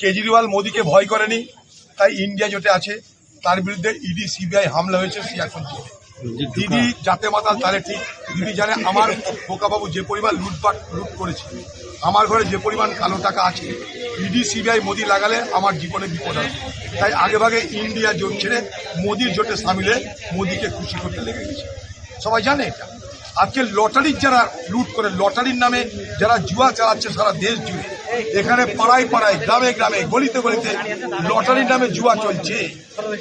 কেজরিওয়াল মোদিকে ভয় করেনি, তাই ইন্ডিয়া জোটে আছে। তার বিরুদ্ধে ইডি, সিবিআই হামলা হয়েছে সে এখন দিদি যাতে মাতাল, তাহলে ঠিক। দিদি জানে আমার বোকাবাবু যে পরিমাণ লুটপাট, লুট করেছে। আমার ঘরে যে পরিমাণ কালো টাকা আছে, ইডি, সিবিআই, মোদি লাগালে আমার জীবনে বিপদ আছে তাই আগে ভাগে ইন্ডিয়া জোট ছেড়ে মোদির জোটে সামিলে মোদিকে খুশি করতে লেগে গেছে। সবাই জানে এটা। আজকে লটারির যারা লুট করে, লটারির নামে যারা জুয়া চালাচ্ছে সারা দেশ জুড়ে এখানে পাড়ায় পাড়ায়, গ্রামে গ্রামে, গলিতে গলিতে লটারির নামে জুয়া চলছে।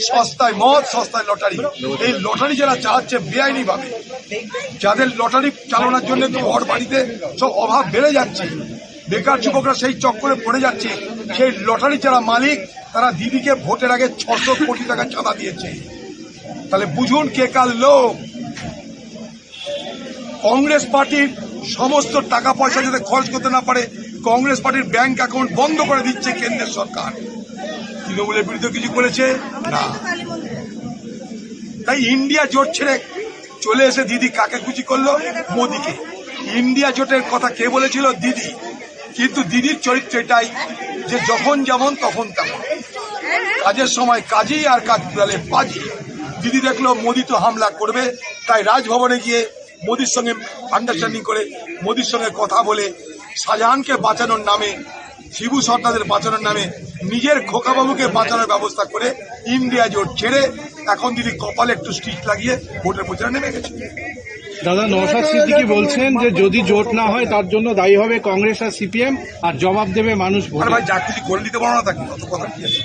সস্তায় মদ, সস্তায় লটারি। এই লটারি যারা চালাচ্ছে বেআইনি ভাবে যাদের লটারি চালানোর জন্য ঘর বাড়িতে সব অভাব বেড়ে যাচ্ছে, বেকার যুবকরা সেই চক্করে পড়ে যাচ্ছে, সেই লটারি যারা মালিক, তারা দিদিকে ভোটের আগে ছশো কোটি টাকা চাঁদা দিয়েছে। তাহলে বুঝুন কে কার লোক? কংগ্রেস পার্টির সমস্ত টাকা পয়সা যাতে খরচ করতে না পারে কংগ্রেস পার্টির ব্যাংক অ্যাকাউন্ট বন্ধ করে দিচ্ছে কেন্দ্রের সরকার। তৃণমূলের বিরুদ্ধে কিছু করেছে? না। তাই ইন্ডিয়া জোট ছেড়ে চলে এসে দিদি কাকে খুশি করল? মোদিকে। ইন্ডিয়া জোটের কথা কে বলেছিল? দিদি। কিন্তু দিদির চরিত্র এটাই যে যখন যেমন, তখন তেমন। কাজের সময় কাজী আর কাজ বেড়ালে বাজি। দিদি দেখল মোদি তো হামলা করবে, তাই রাজভবনে গিয়ে মোদির সঙ্গে আন্ডারস্ট্যান্ডিং করে, মোদির সঙ্গে কথা বলে শাহজাহানকে বাঁচানোর নামে শিবু সর্দারদের বাঁচানোর নামে নিজের খোকাবাবুকে বাঁচানোর ব্যবস্থা করে ইন্ডিয়া জোট ছেড়ে এখন দিদি কপালে একটু স্টিচ লাগিয়ে ভোটের প্রচারে নেমে গেছে। দাদা নওশাদ সিদ্দিকি বলছেন যে যদি জোট না হয় তার জন্য দায়ী হবে কংগ্রেস আর সিপিএম আর জবাব দেবে মানুষ ভাই যা খুশি করে নিতে পারো না তাকে অত কথা কি আছে